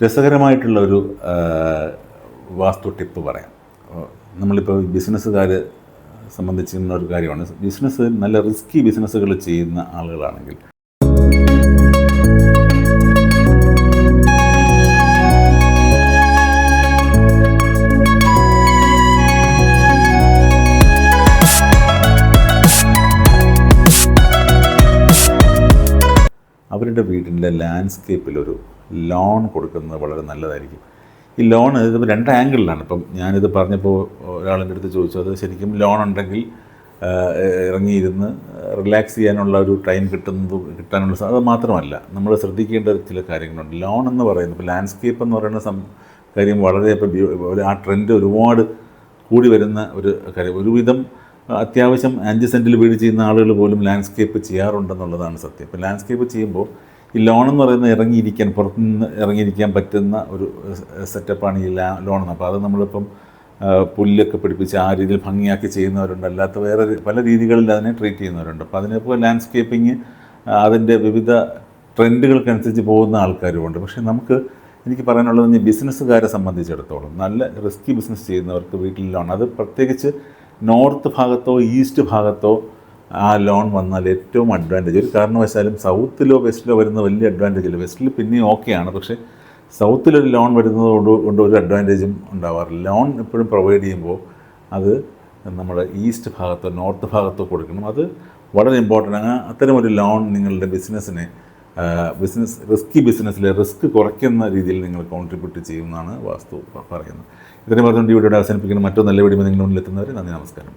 രസകരമായിട്ടുള്ള ഒരു വാസ്തു ടിപ്പ് പറയാം. നമ്മളിപ്പോൾ ബിസിനസ്സുകാർ സംബന്ധിക്കുന്ന ഒരു കാര്യമാണ്. ബിസിനസ് നല്ല റിസ്കി ബിസിനസ്സുകൾ ചെയ്യുന്ന ആളുകളാണെങ്കിൽ. അവരുടെ വീടിന്റെ ലാൻഡ്സ്കേപ്പിൽ ഒരു ലോൺ കൊടുക്കുന്നത് വളരെ നല്ലതായിരിക്കും. ഈ ലോൺ ഇതിപ്പോൾ രണ്ട് ആംഗിളിലാണ്. ഇപ്പം ഞാനിത് പറഞ്ഞപ്പോൾ ഒരാളിന്റെ അടുത്ത് ചോദിച്ചു അത് ശരിക്കും ലോൺ ഉണ്ടെങ്കിൽ ഇറങ്ങിയിരുന്ന് റിലാക്സ് ചെയ്യാനുള്ള ഒരു ടൈം കിട്ടുന്നത് കിട്ടാനുള്ള അത് മാത്രമല്ല നമ്മൾ ശ്രദ്ധിക്കേണ്ട ചില കാര്യങ്ങളുണ്ട്. ലോൺ എന്ന് പറയുന്നത് ഇപ്പോൾ ലാൻഡ്സ്കേപ്പ് എന്ന് പറയുന്ന സം കാര്യം വളരെ ഇപ്പോൾ ആ ട്രെൻഡ് ഒരുപാട് കൂടി വരുന്ന ഒരു കാര്യം. ഒരുവിധം അത്യാവശ്യം അഞ്ച് സെന്റിൽ വീട് ചെയ്യുന്ന ആളുകൾ പോലും ലാൻഡ്സ്കേപ്പ് ചെയ്യാറുണ്ടെന്നുള്ളതാണ് സത്യം. ഇപ്പോൾ ലാൻഡ്സ്കേപ്പ് ചെയ്യുമ്പോൾ ഈ ലോൺ എന്ന് പറയുന്നത് ഇറങ്ങിയിരിക്കാൻ പുറത്തുനിന്ന് ഇറങ്ങിയിരിക്കാൻ പറ്റുന്ന ഒരു സെറ്റപ്പാണ് ഈ ലാ ലോൺ അപ്പോൾ അത് നമ്മളിപ്പം പുല്ലൊക്കെ പിടിപ്പിച്ച് ആ രീതിയിൽ ഭംഗിയാക്കി ചെയ്യുന്നവരുണ്ട്. അല്ലാത്ത വേറെ പല രീതികളിൽ അതിനെ ട്രീറ്റ് ചെയ്യുന്നവരുണ്ട്. അപ്പോൾ അതിനിപ്പോൾ ലാൻഡ്സ്കേപ്പിങ് അതിന്റെ വിവിധ ട്രെൻഡുകൾക്കനുസരിച്ച് പോകുന്ന ആൾക്കാരുമുണ്ട് പക്ഷേ നമുക്ക് എനിക്ക് പറയാനുള്ളത് ഈ ബിസിനസ്സുകാരെ സംബന്ധിച്ചിടത്തോളം നല്ല റിസ്കി ബിസിനസ് ചെയ്യുന്നവർക്ക് വീട്ടിൽ ലോൺ അത് പ്രത്യേകിച്ച് നോർത്ത് ഭാഗത്തോ ഈസ്റ്റ് ഭാഗത്തോ ആ ലോൺ വന്നാൽ ഏറ്റവും അഡ്വാന്റേജ് ഒരു കാരണവശാലും സൗത്തിലോ വെസ്റ്റിലോ വരുന്ന വലിയ അഡ്വാന്റേജ് ഇല്ല. വെസ്റ്റിൽ പിന്നെയും ഓക്കെയാണ് പക്ഷേ സൗത്തിലൊരു ലോൺ വരുന്നത് കൊണ്ട് കൊണ്ട് ഒരു അഡ്വാന്റേജും ഉണ്ടാവാറില്ല. ലോൺ എപ്പോഴും പ്രൊവൈഡ് ചെയ്യുമ്പോൾ അത് നമ്മുടെ ഈസ്റ്റ് ഭാഗത്തോ നോർത്ത് ഭാഗത്തോ കൊടുക്കണം. അത് വളരെ ഇമ്പോർട്ടന്റ് ആണ്. അത്തരം ഒരു ലോൺ നിങ്ങളുടെ ബിസിനസ്സിനെ ബിസിനസ് റിസ്കി ബിസിനസ്സിലെ റിസ്ക് കുറയ്ക്കുന്ന രീതിയിൽ നിങ്ങൾ കോൺട്രിബ്യൂട്ട് ചെയ്യുമെന്നാണ് വാസ്തു പറയുന്നത്. ഇത്രയും പറഞ്ഞുകൊണ്ട് ഈ വീഡിയോയുടെ അവസാനിപ്പിക്കുന്ന. മറ്റൊരു നല്ല വീഡിയോ നിങ്ങളുടെ മുന്നിലെത്തുന്നവരെ നന്ദി നമസ്കാരം.